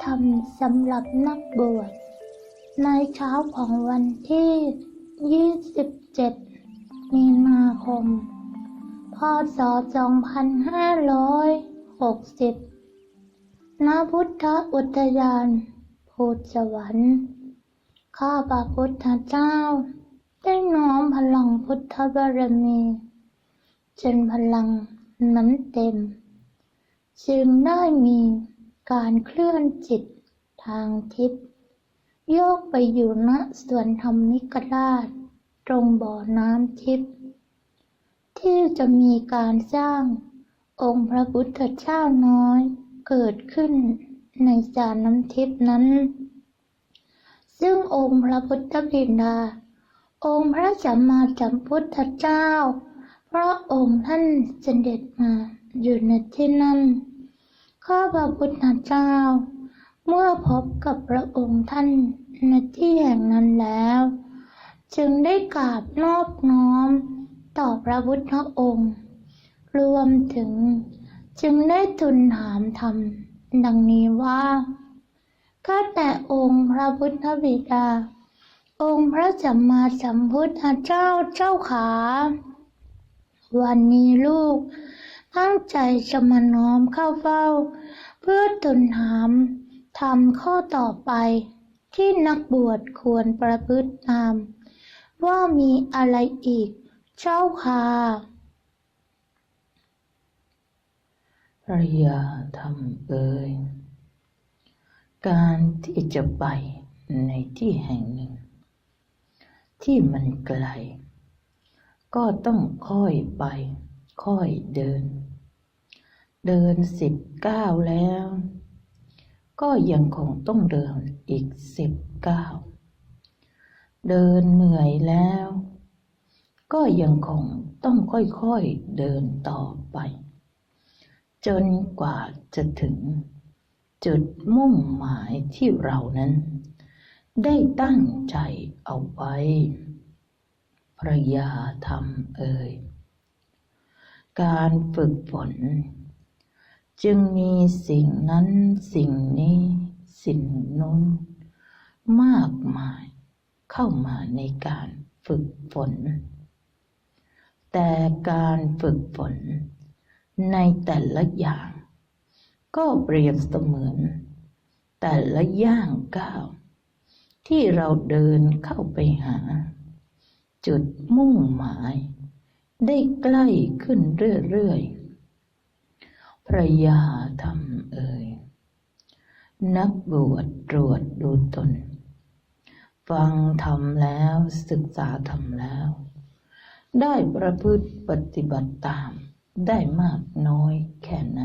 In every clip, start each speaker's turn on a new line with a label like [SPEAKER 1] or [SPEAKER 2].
[SPEAKER 1] ทธธรรมสำหรับนักบวช ในเช้าของวันที่ 27 มีนาคม พศ 2560 ณ พุทธอุทยานภูสวรรค์ ข้าพระพุทธเจ้า ได้น้อมพลังพุทธบารมีจนพลังนั้นเต็มจึงได้มี การเคลื่อนจิตทางทิศโยกไปอยู่ณส่วนธรรมิกราช ตรงบ่อน้ำทิพย์ที่จะมีการสร้างองค์พระพุทธเจ้าน้อยเกิดขึ้นในสารน้ำทิพย์นั้น ซึ่งองค์พระพุทธบิดา องค์พระสัมมาสัมพุทธเจ้า พระองค์ท่านเสด็จมาอยู่ในที่นั้น ข้าพระพุทธเจ้า เมื่อพบกับพระองค์ท่านในที่แห่งนั้นแล้ว จึงได้กราบนอบน้อมต่อพระพุทธองค์ รวมถึงจึงได้ทูลถามธรรมดังนี้ว่าข้าแต่องค์พระพุทธบิดา องค์พระสัมมาสัมพุทธเจ้าเจ้าขา วันนี้ลูก ตั้งใจจะมาน้อมเข้าเฝ้า เพื่อตุนถามทำข้อต่อไปที่นักบวชควรประพฤติตาม ว่ามีอะไรอีกเจ้าค่ะ
[SPEAKER 2] ภรยาธรรมเอ่ยการที่จะไปในที่แห่งหนึ่ง ที่มันไกล ก็ต้องค่อยไป ค่อยเดิน เดินสิบเก้าแล้ว ก็ยังคงต้องเดินอีกสิบเก้าเดินเหนื่อยแล้ว ก็ยังคงต้องค่อยๆเดินต่อไป จนกว่าจะถึง จุดมุ่งหมายที่เรานั้น ได้ตั้งใจเอาไว้พระยาธรรมเอ่ยการฝึกฝน จึงมีสิ่งนั้นสิ่งนี้ สิ่งนู้น มากมายเข้ามาในการฝึกฝน แต่การฝึกฝน ในแต่ละอย่าง ก็เปรียบเสมือน แต่ละย่างก้าว ที่เราเดินเข้าไปหา จุดมุ่งหมาย ได้ใกล้ขึ้นเรื่อยๆ ระยาธรรมเอ่ย นักบวชตรวจดูตน ฟังธรรมแล้วศึกษาธรรมแล้ว ได้ประพฤติปฏิบัติตามได้มากน้อยแค่ไหน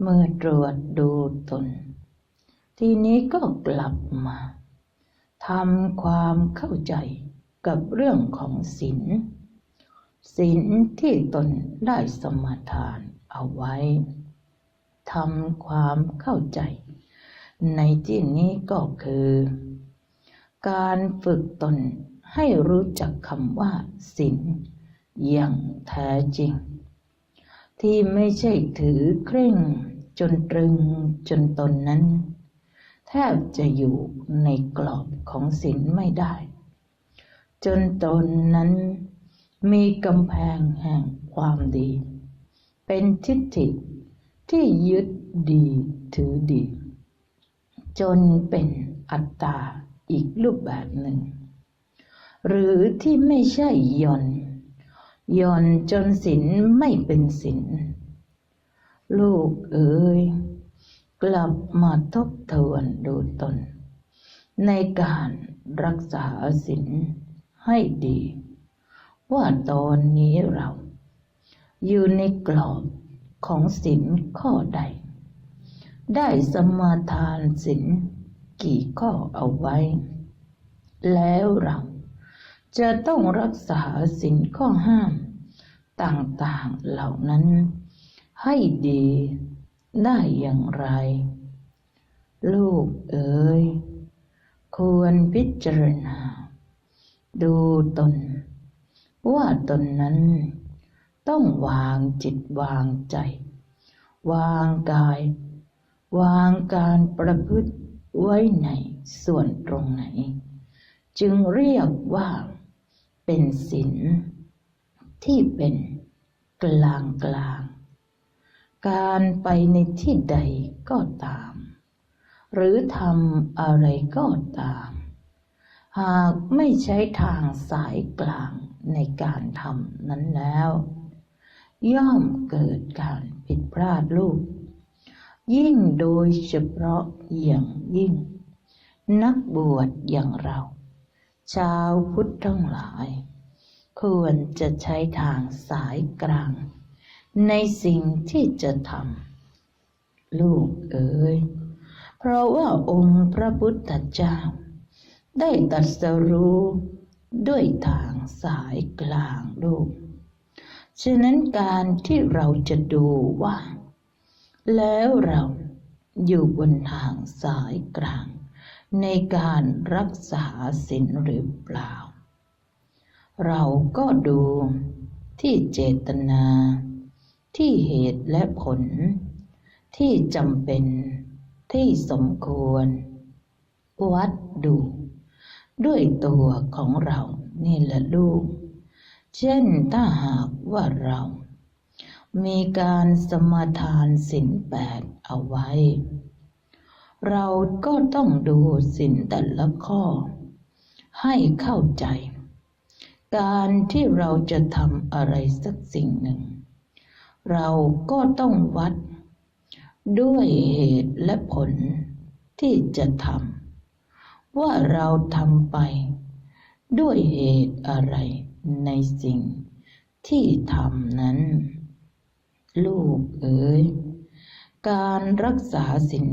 [SPEAKER 2] เมื่อตรวจดูตน ทีนี้ก็กลับมาทำความเข้าใจกับเรื่องของศีลศีลที่ตนได้สมาทาน เอาไว้ทำความเข้าใจ ในที่นี้ก็คือ การฝึกตนให้รู้จักคำว่าศีลอย่างแท้จริง ที่ไม่ใช่ถือเคร่งจนตรึงจนตนนั้น แทบจะอยู่ในกรอบของศีลไม่ได้ จนตนนั้นมีกำแพงแห่งความดี เป็นทิฏฐิที่ยึดดีถือดี จนเป็นอัตตาอีกรูปแบบหนึ่ง หรือที่ไม่ใช่ยนย่อนจนศีลไม่เป็นศีลลูกเอ๋ยกลับมาทบทวนดูตน ในการรักษาศีลให้ดี ว่าตอนนี้เรา อยู่ในกรอบของศีลข้อใด ได้สมาทานศีลกี่ข้อเอาไว้ แล้วเราจะต้องรักษาสินข้อห้าม ต่างๆเหล่านั้น ให้ดีได้อย่างไร ลูกเอ๋ยควรพิจารณา ดูตน ว่าตนนั้น ต้องวางจิตวางใจ วางกาย วางการประพฤติไว้ในส่วนตรงไหน จึงเรียกว่าเป็นศีลที่เป็นกลางกลาง การไปในที่ใดก็ตาม หรือทำอะไรก็ตาม หากไม่ใช้ทางสายกลางในการทำนั้นแล้ว ย่อมเกิดการผิดพลาดลูก ยิ่งโดยเฉพาะอย่างยิ่ง นักบวชอย่างเรา ชาวพุทธทั้งหลาย ควรจะใช้ทางสายกลาง ในสิ่งที่จะทำลูกเอ๋ยเพราะว่าองค์พระพุทธเจ้า ได้ตรัสรู้ด้วยทางสายกลางลูก ฉะนั้นการที่เราจะดูว่า แล้วเราอยู่บนทางสายกลาง ในการรักษาศีลหรือเปล่า เราก็ดูที่เจตนา ที่เหตุและผล ที่จำเป็นที่สมควร วัดดู ด้วยตัวของเรานี่แหละลูก เช่นถ้าหากว่าเรา มีการสมาทานศีลแปดเอาไว้ เราก็ต้องดูศีลแต่ละข้อ ให้เข้าใจ การที่เราจะทำอะไรสักสิ่งหนึ่ง เราก็ต้องวัด ด้วยเหตุและผลที่จะทำว่าเราทำไป ด้วยเหตุอะไร ในสิ่งที่ทำนั้น ลูกเอ๋ย การรักษาศีล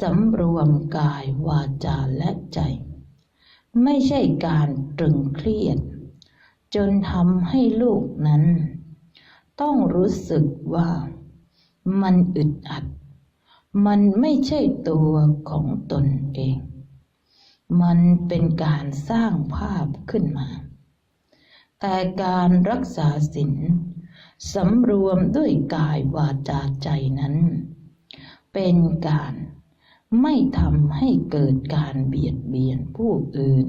[SPEAKER 2] สำรวมกายวาจาและใจ ไม่ใช่การตรึงเครียด จนทำให้ลูกนั้น ต้องรู้สึกว่ามันอึดอัด มันไม่ใช่ตัวของตนเอง มันเป็นการสร้างภาพขึ้นมา แต่การรักษาศีลสำรวมด้วยกายวาจาใจนั้น เป็นการไม่ทำให้เกิดการเบียดเบียนผู้อื่น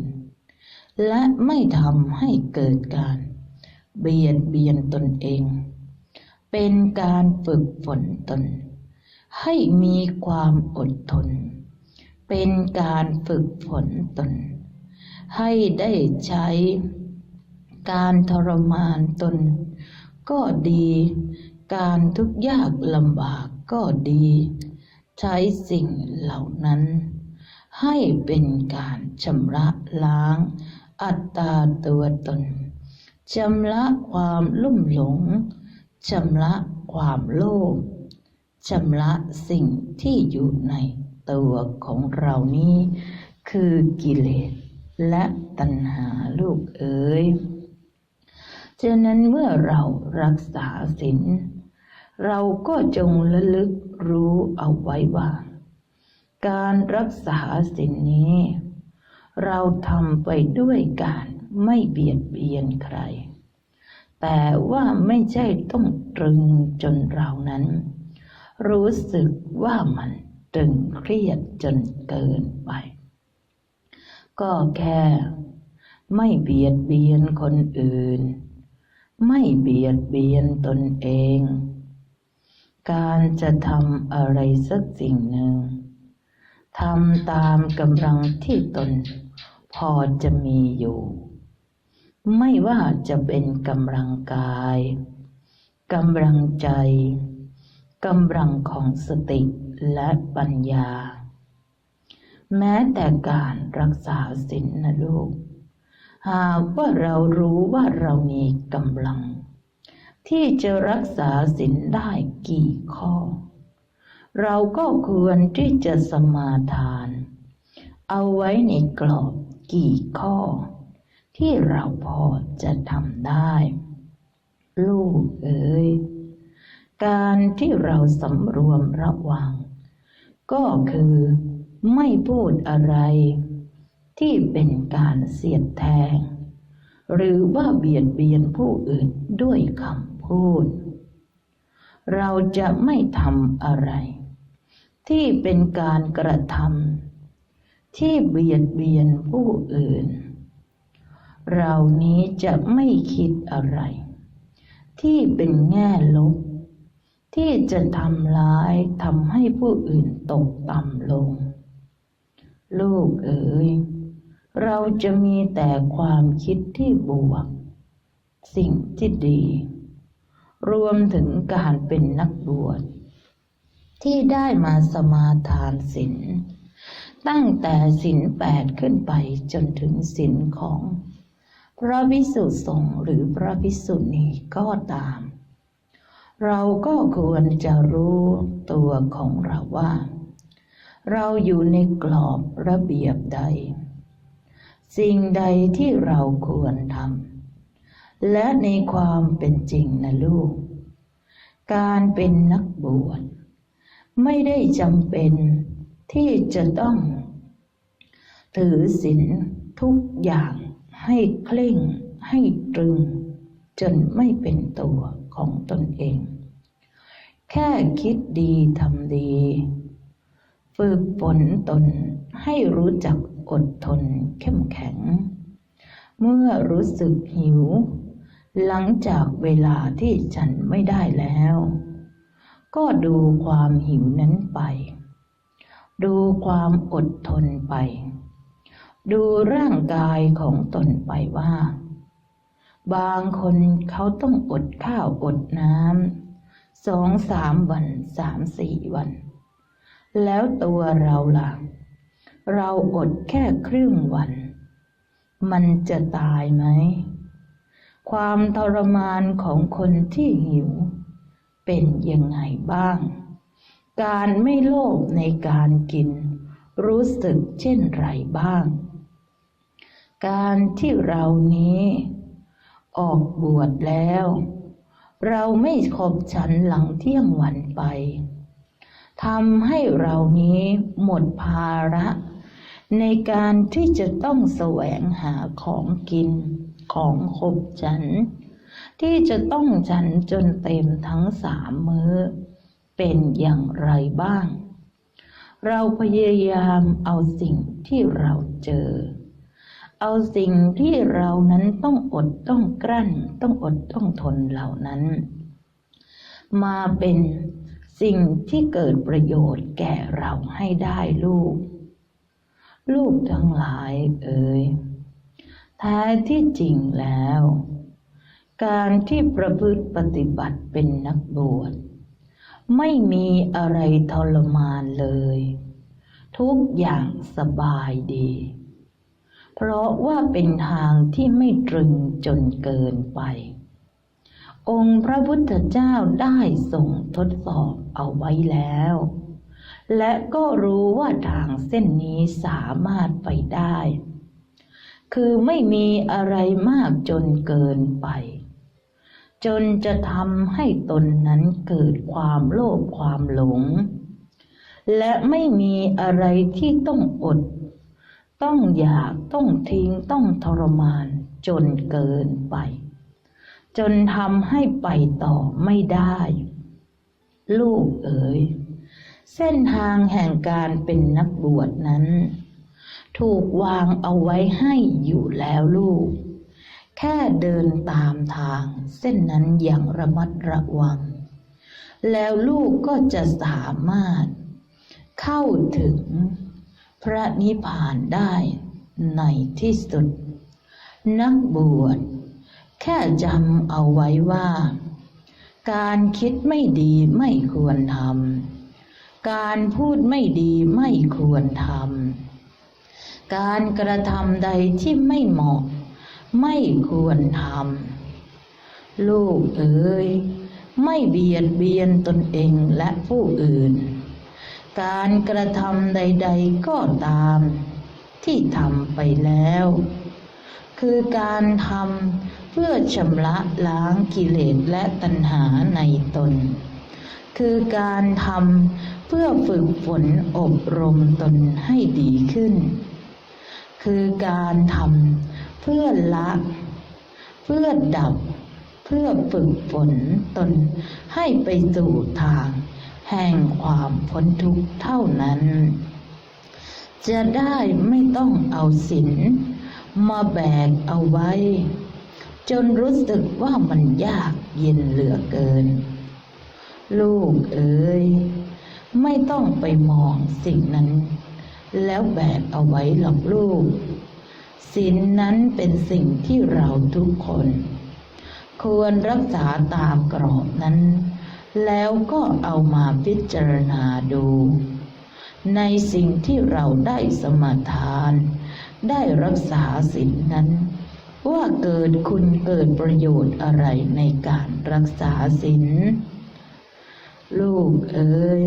[SPEAKER 2] และไม่ทำให้เกิดการเบียดเบียนตนเอง เป็นการฝึกฝนตน ให้มีความอดทน เป็นการฝึกฝนตน ให้ได้ใช้ การทรมานตน ก็ดี การทุกข์ยากลำบากก็ดี ใช้สิ่งเหล่านั้น ให้เป็นการชำระล้างอัตตาตัวตนชำระความลุ่มหลงชำระความโลภชำระสิ่งที่อยู่ในตัวของเรานี้ คือกิเลสและตัณหาลูกเอ๋ย ฉะนั้นเมื่อเรารักษาศีลเราก็จงระลึกรู้เอาไว้ว่า การรักษาศีลนี้ เราทำไปด้วยการไม่เบียดเบียนใคร แต่ว่าไม่ใช่ต้องตรึงจนเรานั้น รู้สึกว่ามันตึงเครียดจนเกินไป ก็แค่ไม่เบียดเบียนคนอื่น ไม่เบียดเบียนตนเอง การจะทำอะไรสักสิ่งหนึ่งทำตามกำลังที่ตน พอจะมีอยู่ ไม่ว่าจะเป็นกำลังกายกำลังใจกำลังของสติและปัญญา แม้แต่การรักษาศีลนนะลูก หากว่าเรารู้ว่าเรามีกำลัง ที่จะรักษาศีลได้กี่ข้อ เราก็ควรที่จะสมาทาน เอาไว้ในกรอบกี่ข้อ ที่เราพอจะทำได้ ลูกเอ๋ยการที่เราสำรวมระวัง ก็คือไม่พูดอะไร ที่เป็นการเสียดแทง หรือว่าเบียดเบียนผู้อื่นด้วยคำพูด เราจะไม่ทำอะไร ที่เป็นการกระทำที่เบียดเบียนผู้อื่น เรานี้จะไม่คิดอะไร ที่เป็นแง่ลบ ที่จะทำร้ายทำให้ผู้อื่นตกต่ำลง ลูกเอ๋ย เราจะมีแต่ความคิดที่บวก สิ่งที่ดี รวมถึงการเป็นนักบวชที่ได้มาสมาทานศีลตั้งแต่ศีลแปดขึ้นไปจนถึงศีลของ พระวิสุทธิสงฆ์หรือพระภิกษุณีก็ตาม เราก็ควรจะรู้ตัวของเราว่า เราอยู่ในกรอบระเบียบใด สิ่งใดที่เราควรทำและในความเป็นจริงนะลูก การเป็นนักบวชไม่ได้จำเป็นที่จะต้อง ถือศีลทุกอย่างให้เคร่งให้ตรึง จนไม่เป็นตัวของตนเอง แค่คิดดีทำดี ฝึกฝนตนให้รู้จัก อดทนเข้มแข็ง เมื่อรู้สึกหิว หลังจากเวลาที่ฉันไม่ได้แล้ว ก็ดูความหิวนั้นไป ดูความอดทนไป ดูร่างกายของตนไปว่า บางคนเขาต้องอดข้าวอดน้ำสองสามวันสามสี่วัน แล้วตัวเราล่ะ เราอดแค่ครึ่งวัน มันจะตายไหม ความทรมานของคนที่หิว เป็นยังไงบ้าง การไม่โลภในการกิน รู้สึกเช่นไรบ้าง การที่เรานี้ ออกบวชแล้ว เราไม่ขบฉันหลังเที่ยงวันไปทำให้เรานี้หมดภาระ ในการที่จะต้องแสวงหาของกินของขบฉัน ที่จะต้องฉันจนเต็มทั้งสามมื้อ เป็นอย่างไรบ้าง เราพยายามเอาสิ่งที่เราเจอ เอาสิ่งที่เรานั้นต้องอดต้องกลั้น ต้องอดต้องทนเหล่านั้น มาเป็นสิ่งที่เกิดประโยชน์แก่เราให้ได้ลูก ลูกทั้งหลายเอ่ยแท้ที่จริงแล้ว การที่ประพฤติปฏิบัติเป็นนักบวชไม่มีอะไรทรมานเลย ทุกอย่างสบายดี เพราะว่าเป็นทางที่ไม่ตรึงจนเกินไป องค์พระพุทธเจ้าได้ส่งทดสอบเอาไว้แล้ว และก็รู้ว่าทางเส้นนี้สามารถไปได้ คือไม่มีอะไรมากจนเกินไป จนจะทำให้ตนนั้นเกิดความโลภความหลง และไม่มีอะไรที่ต้องอด ต้องอยากต้องทิ้งต้องทรมานจนเกินไป จนทำให้ไปต่อไม่ได้ ลูกเอ๋ย เส้นทางแห่งการเป็นนักบวชนั้น ถูกวางเอาไว้ให้อยู่แล้วลูก แค่เดินตามทางเส้นนั้นอย่างระมัดระวัง แล้วลูกก็จะสามารถเข้าถึงพระนิพพานได้ในที่สุด นักบวชแค่จำเอาไว้ว่า การคิดไม่ดีไม่ควรทำ การพูดไม่ดีไม่ควรทำ การกระทำใดที่ไม่เหมาะ ไม่ควรทำ ลูกเอ๋ยไม่เบียดเบียนตนเองและผู้อื่น การกระทำใด ๆก็ตาม ที่ทำไปแล้ว คือการทำเพื่อชำระล้างกิเลสและตัณหาในตน คือการทำเพื่อฝึกฝนอบรมตนให้ดีขึ้น คือการทำเพื่อละ เพื่อดับ เพื่อฝึกฝนตนให้ไปสู่ทาง แห่งความพ้นทุกข์เท่านั้น จะได้ไม่ต้องเอาศีลมาแบกเอาไว้ จนรู้สึกว่ามันยากเย็นเหลือเกิน ลูกเอ๋ยไม่ต้องไปมองสิ่งนั้น แล้วแบกเอาไว้หรอกลูกศีลนั้นเป็นสิ่งที่เราทุกคน ควรรักษาตามกรอบนั้น แล้วก็เอามาพิจารณาดู ในสิ่งที่เราได้สมทาน ได้รักษาศีลนั้น ว่าเกิดคุณเกิดประโยชน์อะไรในการรักษาศีล ลูกเอ๋ย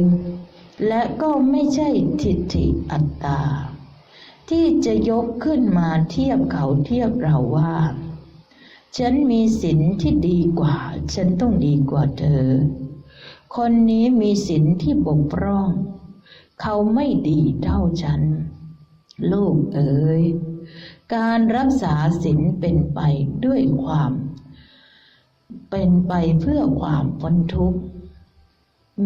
[SPEAKER 2] และก็ไม่ใช่ทิฏฐิอัตตา ที่จะยกขึ้นมาเทียบเขาเทียบเราว่า ฉันมีศีลที่ดีกว่า ฉันต้องดีกว่าเธอ คนนี้มีศีลที่บกพร่อง เขาไม่ดีเท่าฉัน ลูกเอ๋ยการรักษาศีลเป็นไปด้วยความ เป็นไปเพื่อความพ้นทุกข์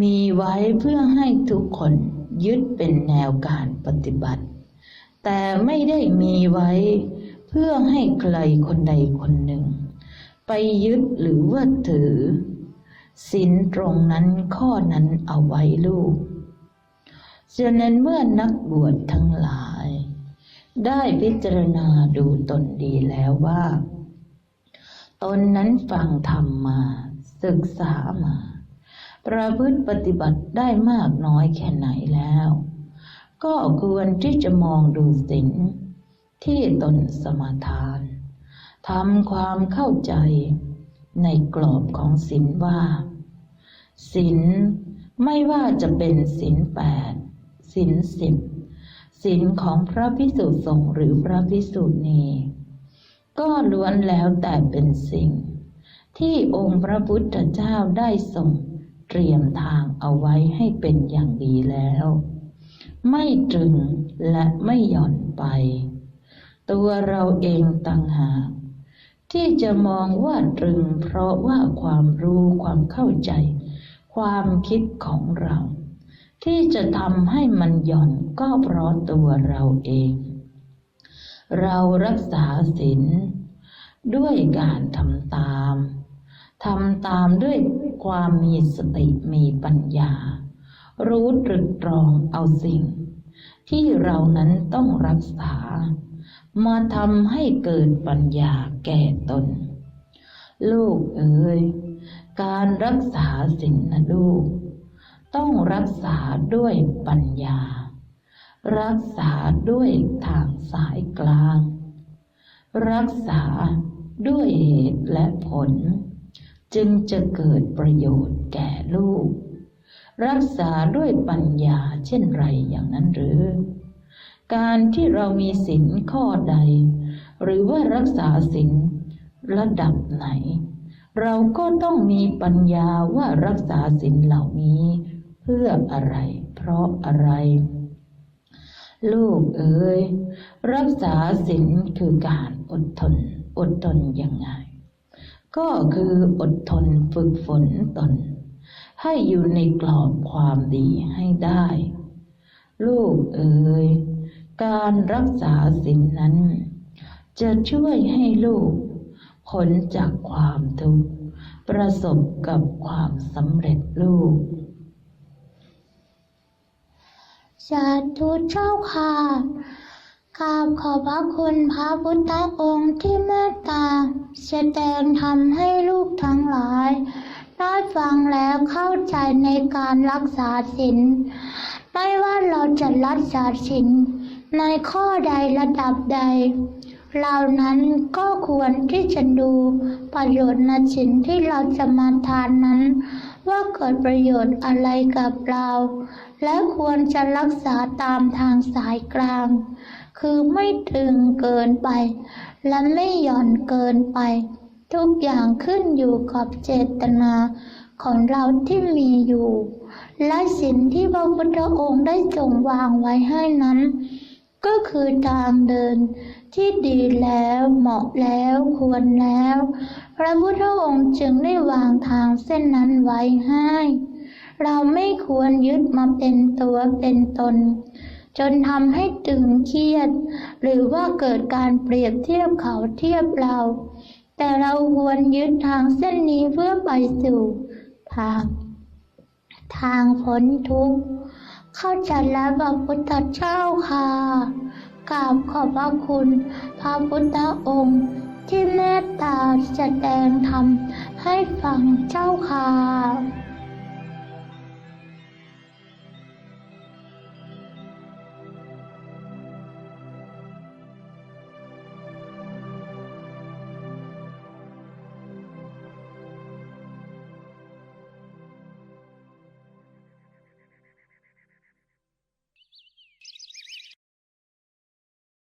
[SPEAKER 2] มีไว้เพื่อให้ทุกคนยึดเป็นแนวการปฏิบัติ แต่ไม่ได้มีไว้เพื่อให้ใครคนใดคนหนึ่ง ไปยึดหรือว่าถือศีลตรงนั้นข้อนั้นเอาไว้ลูกฉะนั้นเมื่อนักบวชทั้งหลาย ได้พิจารณาดูตนดีแล้วว่า ตนนั้นฟังธรรมมา ศึกษามา ประพฤติปฏิบัติได้มากน้อยแค่ไหนแล้ว ก็ควรที่จะมองดูสิ่งที่ตนสมาทานทำความเข้าใจในกรอบของศีลว่าศีลไม่ว่าจะเป็นศีลแปดศีลสิบศีลของพระพิสุสงฆ์หรือพระพิสุณีก็ล้วนแล้วแต่เป็นสิ่ง ที่องค์พระพุทธเจ้าได้ทรง เตรียมทางเอาไว้ให้เป็นอย่างดีแล้ว ไม่ตรึงและไม่หย่อนไป ตัวเราเองต่างหากที่จะมองว่าตรึงเพราะว่าความรู้ความเข้าใจ ความคิดของเรา ที่จะทำให้มันหย่อนก็เพราะตัวเราเอง เรารักษาศีลด้วยการทำตาม ทำตามด้วยความมีสติมีปัญญา รู้ตรึกตรองเอาสิ่ง ที่เรานั้นต้องรักษา มาทำให้เกิดปัญญาแก่ตน ลูกเอ๋ยการรักษาสิ่งนะลูก ต้องรักษาด้วยปัญญา รักษาด้วยทางสายกลาง รักษาด้วยเหตุและผล จึงจะเกิดประโยชน์แก่ลูก รักษาด้วยปัญญาเช่นไรอย่างนั้นหรือ การที่เรามีศีลข้อใด หรือว่ารักษาศีลระดับไหน เราก็ต้องมีปัญญาว่ารักษาศีลเหล่านี้ เพื่ออะไร เพราะอะไร ลูกเอ๋ยรักษาศีลคือการอดทน อดทนยังไง ก็คืออดทนฝึกฝนตน ให้อยู่ในกรอบความดีให้ได้ ลูกเอ๋ยการรักษาศีลนั้น จะช่วยให้ลูกพ้นจากความทุกข์ประสบกับความสำเร็จลูก
[SPEAKER 1] สาธุเจ้าค่ะ กราบขอบพระคุณพระพุทธองค์ที่เมตตาแสดงทำให้ลูกทั้งหลายได้ฟังแล้วเข้าใจในการรักษาศีลไม่ว่าเราจะรักษาศีลในข้อใดระดับใดเหล่านั้นก็ควรที่จะดูประโยชน์ในศีลที่เราจะมาทานนั้น ว่าเกิดประโยชน์อะไรกับเรา และควรจะรักษาตามทางสายกลาง คือไม่ตึงเกินไป และไม่หย่อนเกินไป ทุกอย่างขึ้นอยู่กับเจตนาของเราที่มีอยู่ และสิ่งที่พระพุทธองค์ได้ทรงวางไว้ให้นั้น ก็คือทางเดิน ที่ดีแล้วเหมาะแล้วควรแล้ว พระพุทธองค์จึงได้วางทางเส้นนั้นไว้ให้ เราไม่ควรยึดมาเป็นตัวเป็นตน จนทำให้ตึงเครียด หรือว่าเกิดการเปรียบเทียบเขาเทียบเรา แต่เราควรยึดทางเส้นนี้เพื่อไปสู่ทาง ทางพ้นทุกข์เข้าใจแล้วพระพุทธเจ้าค่ะ กราบขอบพระคุณพระพุทธองค์ ที่เมตตาแสดงธรรมให้ฟังเจ้าค่ะ